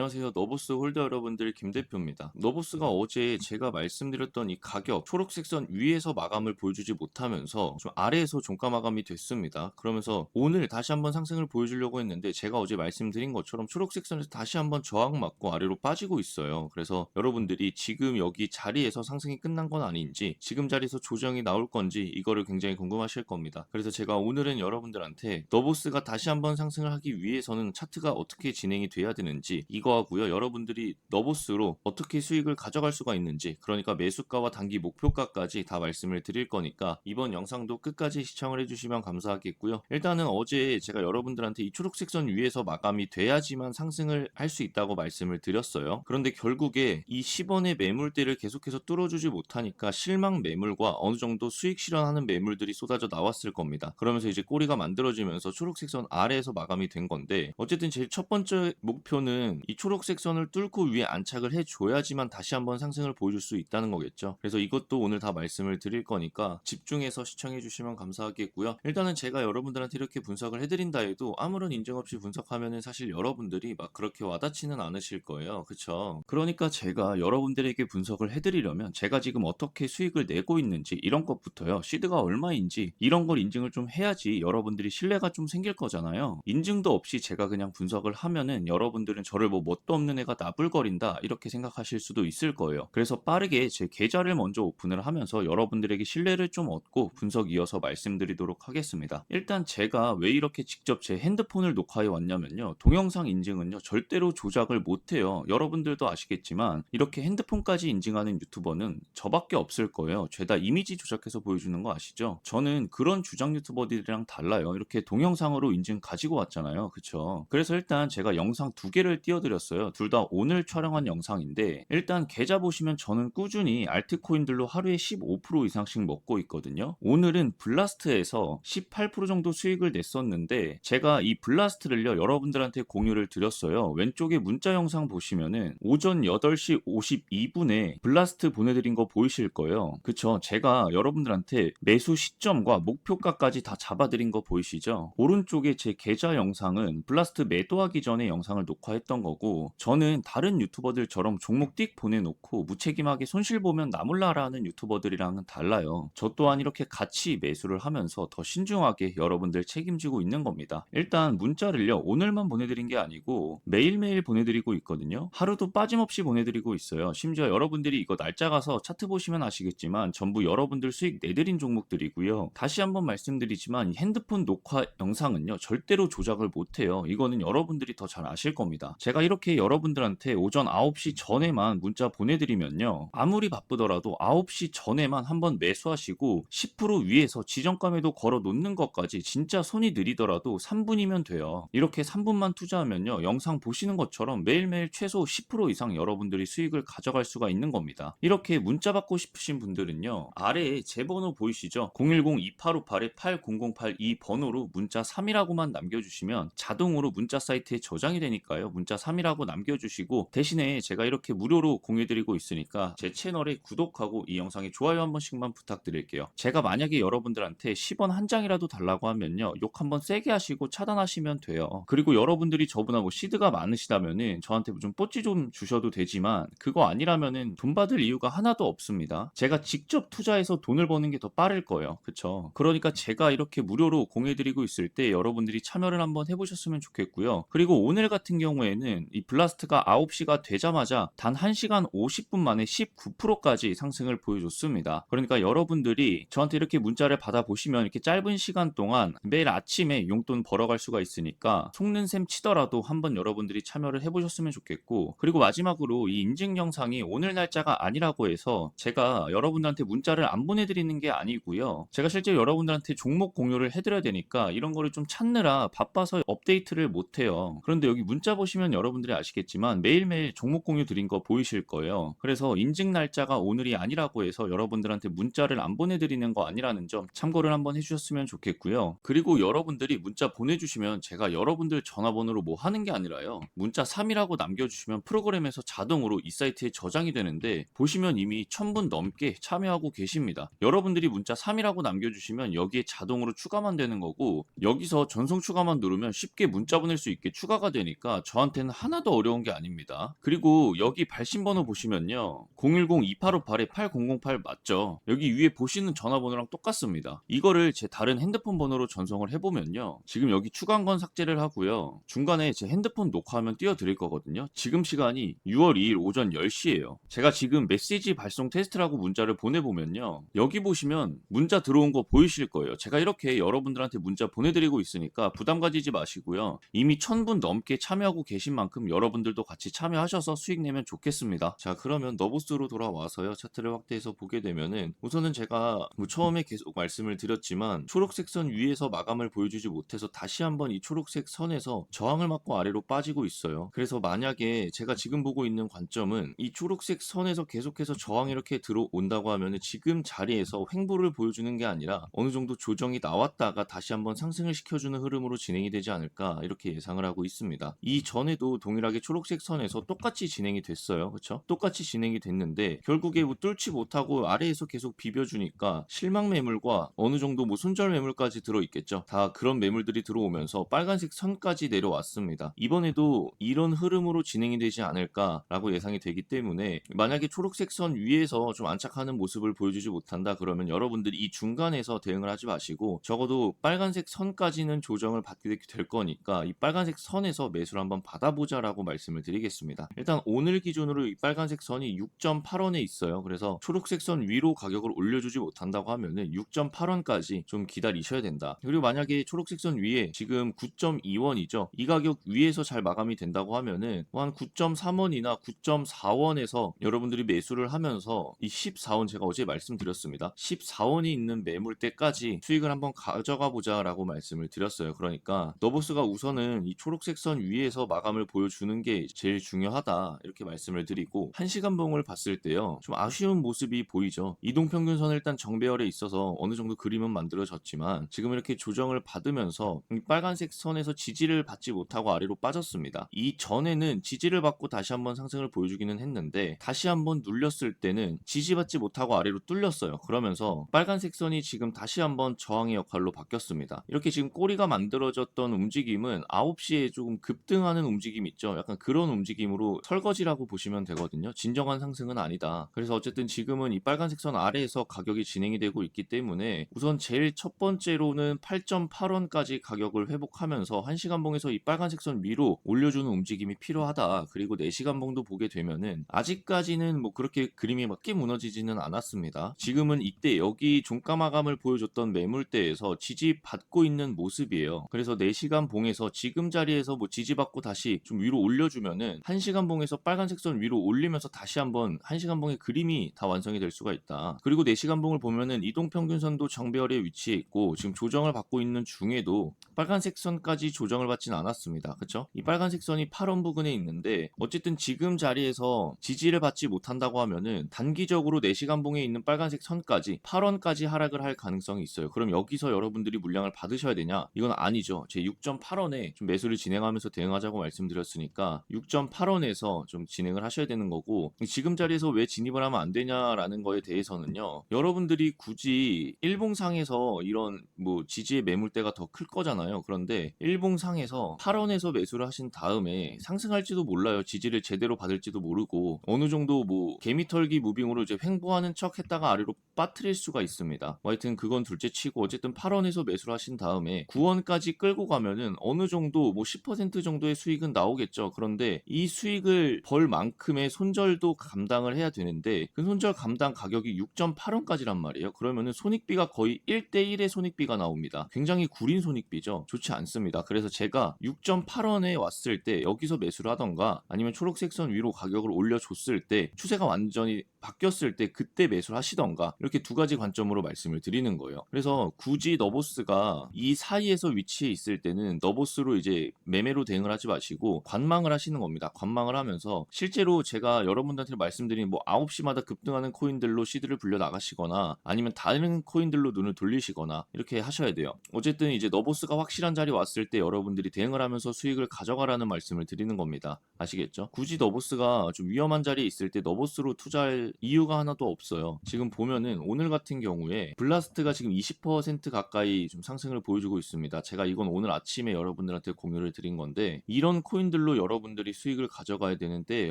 안녕하세요. 너보스 홀더 여러분들 김 대표입니다. 너보스가 어제 제가 말씀드렸던 이 가격 초록색 선 위에서 마감을 보여주지 못하면서 좀 아래에서 종가 마감이 됐습니다. 그러면서 오늘 다시 한번 상승을 보여주려고 했는데 제가 어제 말씀드린 것처럼 초록색 선에서 다시 한번 저항 맞고 아래로 빠지고 있어요. 그래서 여러분들이 지금 여기 자리에서 상승이 끝난 건 아닌지 지금 자리에서 조정이 나올 건지 이거를 굉장히 궁금하실 겁니다. 그래서 제가 오늘은 여러분들한테 너보스가 다시 한번 상승을 하기 위해서는 차트가 어떻게 진행이 돼야 되는지 이거 하고요. 여러분들이 너보스로 어떻게 수익을 가져갈 수가 있는지 그러니까 매수가와 단기 목표가까지 다 말씀을 드릴 거니까 이번 영상도 끝까지 시청을 해주시면 감사하겠고요. 일단은 어제 제가 여러분들한테 이 초록색 선 위에서 마감이 돼야지만 상승을 할 수 있다고 말씀을 드렸어요. 그런데 결국에 이 10원의 매물대를 계속해서 뚫어주지 못하니까 실망 매물과 어느 정도 수익 실현하는 매물들이 쏟아져 나왔을 겁니다. 그러면서 이제 꼬리가 만들어지면서 초록색 선 아래에서 마감이 된 건데 어쨌든 제일 첫 번째 목표는 이 초록색 선을 뚫고 위에 안착을 해줘야지만 다시 한번 상승을 보여줄 수 있다는 거겠죠. 그래서 이것도 오늘 다 말씀을 드릴 거니까 집중해서 시청해 주시면 감사하겠고요. 일단은 제가 여러분들한테 이렇게 분석을 해드린다 해도 아무런 인증 없이 분석하면은 사실 여러분들이 막 그렇게 와닿지는 않으실 거예요. 그쵸? 그러니까 제가 여러분들에게 분석을 해드리려면 제가 지금 어떻게 수익을 내고 있는지 이런 것부터요. 시드가 얼마인지 이런 걸 인증을 좀 해야지 여러분들이 신뢰가 좀 생길 거잖아요. 인증도 없이 제가 그냥 분석을 하면은 여러분들은 저를 뭐 뭣도 없는 애가 나불거린다 이렇게 생각하실 수도 있을 거예요. 그래서 빠르게 제 계좌를 먼저 오픈을 하면서 여러분들에게 신뢰를 좀 얻고 분석 이어서 말씀드리도록 하겠습니다. 일단 제가 왜 이렇게 직접 제 핸드폰을 녹화해 왔냐면요. 동영상 인증은요. 절대로 조작을 못해요. 여러분들도 아시겠지만 이렇게 핸드폰까지 인증하는 유튜버는 저밖에 없을 거예요. 죄다 이미지 조작해서 보여주는 거 아시죠? 저는 그런 주장 유튜버들이랑 달라요. 이렇게 동영상으로 인증 가지고 왔잖아요. 그쵸? 그래서 일단 제가 영상 두 개를 띄워드 렸어요. 둘 다 오늘 촬영한 영상인데 일단 계좌 보시면 저는 꾸준히 알트코인들로 하루에 15% 이상씩 먹고 있거든요. 오늘은 블라스트에서 18% 정도 수익을 냈었는데 제가 이 블라스트를요 여러분들한테 공유를 드렸어요. 왼쪽에 문자 영상 보시면은 오전 8시 52분에 블라스트 보내드린 거 보이실 거예요. 그쵸? 제가 여러분들한테 매수 시점과 목표가까지 다 잡아드린 거 보이시죠? 오른쪽에 제 계좌 영상은 블라스트 매도하기 전에 영상을 녹화했던 거고 저는 다른 유튜버들처럼 종목 띡 보내놓고 무책임하게 손실 보면 나몰라라는 유튜버들이랑은 달라요. 저 또한 이렇게 같이 매수를 하면서 더 신중하게 여러분들 책임지고 있는 겁니다. 일단 문자를요 오늘만 보내드린 게 아니고 매일매일 보내드리고 있거든요. 하루도 빠짐없이 보내드리고 있어요. 심지어 여러분들이 이거 날짜 가서 차트 보시면 아시겠지만 전부 여러분들 수익 내드린 종목들이고요. 다시 한번 말씀드리지만 이 핸드폰 녹화 영상은요 절대로 조작을 못해요. 이거는 여러분들이 더 잘 아실 겁니다. 제가 이렇게 여러분들한테 오전 9시 전에만 문자 보내드리면요 아무리 바쁘더라도 9시 전에만 한번 매수하시고 10% 위에서 지정감에도 걸어 놓는 것까지 진짜 손이 느리더라도 3분이면 돼요. 이렇게 3분만 투자하면요 영상 보시는 것처럼 매일매일 최소 10% 이상 여러분들이 수익을 가져갈 수가 있는 겁니다. 이렇게 문자 받고 싶으신 분들은요 아래에 제 번호 보이시죠? 010-2858-8008이 번호로 문자 3이라고만 남겨주시면 자동으로 문자 사이트에 저장이 되니까요 문자 3 이라고 남겨주시고 대신에 제가 이렇게 무료로 공유드리고 있으니까 제 채널에 구독하고 이 영상에 좋아요 한 번씩만 부탁드릴게요. 제가 만약에 여러분들한테 10원 한 장이라도 달라고 하면요 욕 한번 세게 하시고 차단하시면 돼요. 그리고 여러분들이 저보다 뭐 시드가 많으시다면은 저한테 좀 뽀찌 좀 주셔도 되지만 그거 아니라면은 돈 받을 이유가 하나도 없습니다. 제가 직접 투자해서 돈을 버는 게 더 빠를 거예요. 그쵸? 그러니까 제가 이렇게 무료로 공유드리고 있을 때 여러분들이 참여를 한번 해보셨으면 좋겠고요. 그리고 오늘 같은 경우에는 이 블라스트가 9시가 되자마자 단 1시간 50분 만에 19%까지 상승을 보여줬습니다. 그러니까 여러분들이 저한테 이렇게 문자를 받아보시면 이렇게 짧은 시간 동안 매일 아침에 용돈 벌어갈 수가 있으니까 속는 셈 치더라도 한번 여러분들이 참여를 해보셨으면 좋겠고 그리고 마지막으로 이 인증 영상이 오늘 날짜가 아니라고 해서 제가 여러분들한테 문자를 안 보내드리는 게 아니고요. 제가 실제 여러분들한테 종목 공유를 해드려야 되니까 이런 거를 좀 찾느라 바빠서 업데이트를 못해요. 그런데 여기 문자 보시면 여러분 들이 아시겠지만 매일매일 종목 공유 드린 거 보이실 거예요. 그래서 인증 날짜가 오늘이 아니라고 해서 여러분들한테 문자를 안 보내드리는 거 아니라는 점 참고를 한번 해주셨으면 좋겠고요. 그리고 여러분들이 문자 보내주시면 제가 여러분들 전화번호로 뭐 하는 게 아니라요. 문자 3이라고 남겨주시면 프로그램에서 자동으로 이 사이트에 저장이 되는데 보시면 이미 1000분 넘게 참여하고 계십니다. 여러분들이 문자 3이라고 남겨주시면 여기에 자동으로 추가만 되는 거고 여기서 전송 추가만 누르면 쉽게 문자 보낼 수 있게 추가가 되니까 저한테는 하나 하나도 어려운 게 아닙니다. 그리고 여기 발신 번호 보시면요. 010-2858-8008 맞죠? 여기 위에 보시는 전화번호랑 똑같습니다. 이거를 제 다른 핸드폰 번호로 전송을 해보면요. 지금 여기 추가한 건 삭제를 하고요. 중간에 제 핸드폰 녹화하면 띄워드릴 거거든요. 지금 시간이 6월 2일 오전 10시예요. 제가 지금 메시지 발송 테스트라고 문자를 보내보면요. 여기 보시면 문자 들어온 거 보이실 거예요. 제가 이렇게 여러분들한테 문자 보내드리고 있으니까 부담 가지지 마시고요. 이미 1000분 넘게 참여하고 계신 만큼 여러분들도 같이 참여하셔서 수익 내면 좋겠습니다. 자 그러면 너보스로 돌아와서요. 차트를 확대해서 보게 되면은 우선은 제가 뭐 처음에 계속 말씀을 드렸지만 초록색 선 위에서 마감을 보여주지 못해서 다시 한번 이 초록색 선에서 저항을 맞고 아래로 빠지고 있어요. 그래서 만약에 제가 지금 보고 있는 관점은 이 초록색 선에서 계속해서 저항이 이렇게 들어온다고 하면은 지금 자리에서 횡보를 보여주는 게 아니라 어느 정도 조정이 나왔다가 다시 한번 상승을 시켜주는 흐름으로 진행이 되지 않을까 이렇게 예상을 하고 있습니다. 이 전에도 동일하게 초록색 선에서 똑같이 진행이 됐어요. 그렇죠? 똑같이 진행이 됐는데 결국에 뭐 뚫지 못하고 아래에서 계속 비벼주니까 실망 매물과 어느 정도 뭐 손절 매물까지 들어있겠죠. 다 그런 매물들이 들어오면서 빨간색 선까지 내려왔습니다. 이번에도 이런 흐름으로 진행이 되지 않을까라고 예상이 되기 때문에 만약에 초록색 선 위에서 좀 안착하는 모습을 보여주지 못한다 그러면 여러분들이 이 중간에서 대응을 하지 마시고 적어도 빨간색 선까지는 조정을 받게 될 거니까 이 빨간색 선에서 매수를 한번 받아보자 라고 말씀을 드리겠습니다. 일단 오늘 기준으로 이 빨간색 선이 6.8원에 있어요. 그래서 초록색 선 위로 가격을 올려주지 못한다고 하면은 6.8원까지 좀 기다리셔야 된다. 그리고 만약에 초록색 선 위에 지금 9.2원이죠. 이 가격 위에서 잘 마감이 된다고 하면은 뭐한 9.3원이나 9.4원에서 여러분들이 매수를 하면서 이 14원 제가 어제 말씀드렸습니다. 14원이 있는 매물대까지 수익을 한번 가져가 보자라고 말씀을 드렸어요. 그러니까 너보스가 우선은 이 초록색 선 위에서 마감을 보 여주는 게 제일 중요하다 이렇게 말씀을 드리고 한 시간 봉을 봤을 때요 좀 아쉬운 모습이 보이죠. 이동평균선 일단 정배열에 있어서 어느 정도 그림은 만들어졌지만 지금 이렇게 조정을 받으면서 이 빨간색 선에서 지지를 받지 못하고 아래로 빠졌습니다. 이 전에는 지지를 받고 다시 한번 상승을 보여주기는 했는데 다시 한번 눌렸을 때는 지지받지 못하고 아래로 뚫렸어요. 그러면서 빨간색 선이 지금 다시 한번 저항의 역할로 바뀌었습니다. 이렇게 지금 꼬리가 만들어졌던 움직임은 9시에 조금 급등하는 움직임 있죠. 약간 그런 움직임으로 설거지라고 보시면 되거든요. 진정한 상승은 아니다. 그래서 어쨌든 지금은 이 빨간색 선 아래에서 가격이 진행이 되고 있기 때문에 우선 제일 첫 번째로는 8.8원까지 가격을 회복하면서 1시간 봉에서 이 빨간색 선 위로 올려주는 움직임이 필요하다. 그리고 4시간 봉도 보게 되면은 아직까지는 뭐 그렇게 그림이 맞게 무너지지는 않았습니다. 지금은 이때 여기 종가 마감을 보여줬던 매물대에서 지지 받고 있는 모습이에요. 그래서 4시간 봉에서 지금 자리에서 뭐 지지받고 다시 좀 위로 올려주면은 1시간 봉에서 빨간색 선 위로 올리면서 다시 한번 1시간 봉의 그림이 다 완성이 될 수가 있다. 그리고 4시간 봉을 보면은 이동평균선도 정배열에 위치해 있고 지금 조정을 받고 있는 중에도 빨간색 선까지 조정을 받진 않았습니다. 그쵸? 이 빨간색 선이 8원 부근에 있는데 어쨌든 지금 자리에서 지지를 받지 못한다고 하면은 단기적으로 4시간 봉에 있는 빨간색 선까지 8원까지 하락을 할 가능성이 있어요. 그럼 여기서 여러분들이 물량을 받으셔야 되냐? 이건 아니죠. 제 6.8원에 좀 매수를 진행하면서 대응하자고 말씀드렸 으니까 6.8원에서 좀 진행을 하셔야 되는 거고 지금 자리에서 왜 진입을 하면 안 되냐라는 거에 대해서는요. 여러분들이 굳이 일봉상에서 이런 뭐 지지의 매물대가 더 클 거잖아요. 그런데 일봉상에서 8원에서 매수를 하신 다음에 상승할지도 몰라요. 지지를 제대로 받을지도 모르고 어느 정도 뭐 개미털기 무빙으로 이제 횡보하는 척 했다가 아래로 빠뜨릴 수가 있습니다. 뭐 하여튼 그건 둘째 치고 어쨌든 8원에서 매수를 하신 다음에 9원까지 끌고 가면은 어느 정도 뭐 10% 정도의 수익은 나오겠죠. 그런데 이 수익을 벌 만큼의 손절도 감당을 해야 되는데 그 손절 감당 가격이 6.8원까지란 말이에요. 그러면은 손익비가 거의 1대1의 손익비가 나옵니다. 굉장히 구린 손익비죠. 좋지 않습니다. 그래서 제가 6.8원에 왔을 때 여기서 매수를 하던가 아니면 초록색 선 위로 가격을 올려줬을 때 추세가 완전히 바뀌었을 때 그때 매수를 하시던가 이렇게 두 가지 관점으로 말씀을 드리는 거예요. 그래서 굳이 너보스가 이 사이에서 위치해 있을 때는 너보스로 이제 매매로 대응을 하지 마시고 관망을 하시는 겁니다. 관망을 하면서 실제로 제가 여러분들한테 말씀드린 뭐 9시마다 급등하는 코인들로 시드를 불려 나가시거나 아니면 다른 코인들로 눈을 돌리시거나 이렇게 하셔야 돼요. 어쨌든 이제 너보스가 확실한 자리 왔을 때 여러분들이 대응을 하면서 수익을 가져가라는 말씀을 드리는 겁니다. 아시겠죠? 굳이 너보스가 좀 위험한 자리에 있을 때 너보스로 투자할 살 이유가 하나도 없어요. 지금 보면은 오늘 같은 경우에 블라스트가 지금 20% 가까이 좀 상승을 보여주고 있습니다. 제가 이건 오늘 아침에 여러분들한테 공유를 드린 건데 이런 코인들로 여러분들이 수익을 가져가야 되는데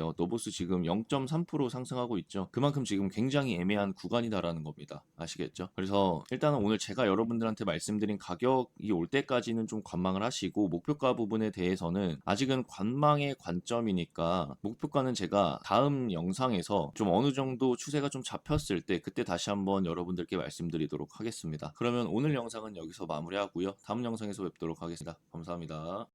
어, 노보스 지금 0.3% 상승하고 있죠. 그만큼 지금 굉장히 애매한 구간이다라는 겁니다. 아시겠죠? 그래서 일단은 오늘 제가 여러분들한테 말씀드린 가격이 올 때까지는 좀 관망을 하시고 목표가 부분에 대해서는 아직은 관망의 관점이니까 목표가는 제가 다음 영상에서 좀 어느 정도 추세가 좀 잡혔을 때 그때 다시 한번 여러분들께 말씀드리도록 하겠습니다. 그러면 오늘 영상은 여기서 마무리하고요. 다음 영상에서 뵙도록 하겠습니다. 감사합니다.